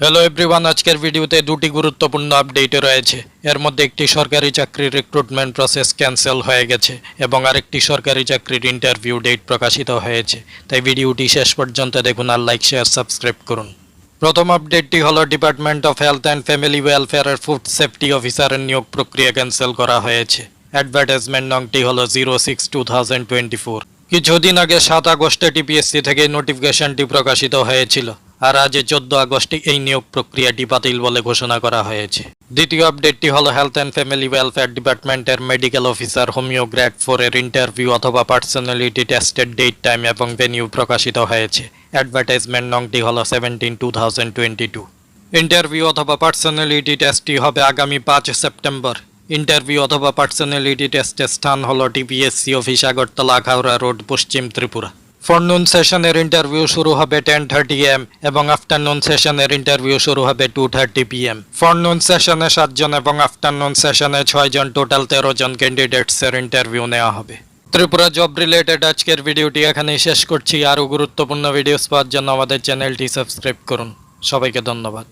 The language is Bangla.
হ্যালো এভরিওয়ান আজকের ভিডিওতে দুটি গুরুত্বপূর্ণ আপডেট রয়েছে। এর মধ্যে একটি সরকারি চাকরির রিক্রুটমেন্ট প্রসেস ক্যান্সেল হয়ে গেছে এবং আরেকটি সরকারি চাকরির ইন্টারভিউ ডেট প্রকাশিত হয়েছে। তাই ভিডিওটি শেষ পর্যন্ত দেখুন আর লাইক শেয়ার সাবস্ক্রাইব করুন। প্রথম আপডেটটি হলো department of health and family ওয়েলফেয়ারের food safety অফিসারের নিয়োগ প্রক্রিয়া ক্যান্সেল করা হয়েছে। অ্যাডভার্টাইজমেন্ট নংটি হলো zero six two thousand twenty four কিছুদিন আগে সাত আগস্টে টিপিএসসি থেকে নোটিফিকেশনটি প্রকাশিত হয়েছিল। আর আজ চোদ্দ আগস্টে এই নিয়োগ প্রক্রিয়াটি বাতিল বলে ঘোষণা করা হয়েছে। দ্বিতীয় আপডেটটি হলো হেলথ অ্যান্ড ফ্যামিলি ওয়েলফেয়ার ডিপার্টমেন্টের medical officer homoeo grade four এর ইন্টারভিউ অথবা পার্সোনালিটি টেস্টের ডেট টাইম এবং ভেনিউ প্রকাশিত হয়েছে। অ্যাডভার্টাইজমেন্ট নংটি হলো seventeen two thousand twenty two interview অথবা পার্সোনালিটি টেস্টটি হবে আগামী পাঁচ সেপ্টেম্বর। ইন্টারভিউ অথবা পার্সোনালিটি টেস্টের স্থান হল টিপিএসসি অফিস আগরতলা খাওড়া রোড, পশ্চিম ত্রিপুরা। ফরনুন সেশনের ইন্টারভিউ শুরু হবে টেন থার্টি এম এবং আফটারনুন সেশনের ইন্টারভিউ শুরু হবে two thirty p m forenoon সেশনে সাতজন এবং আফটারনুন সেশনে ছয়জন টোটাল তেরো জন ক্যান্ডিডেটসের ইন্টারভিউ নেওয়া হবে। ত্রিপুরা জব রিলেটেড আজকের ভিডিওটি এখানেই শেষ করছি। আরও গুরুত্বপূর্ণ ভিডিওস পাওয়ার জন্য আমাদের চ্যানেলটি সাবস্ক্রাইব করুন। সবাইকে ধন্যবাদ।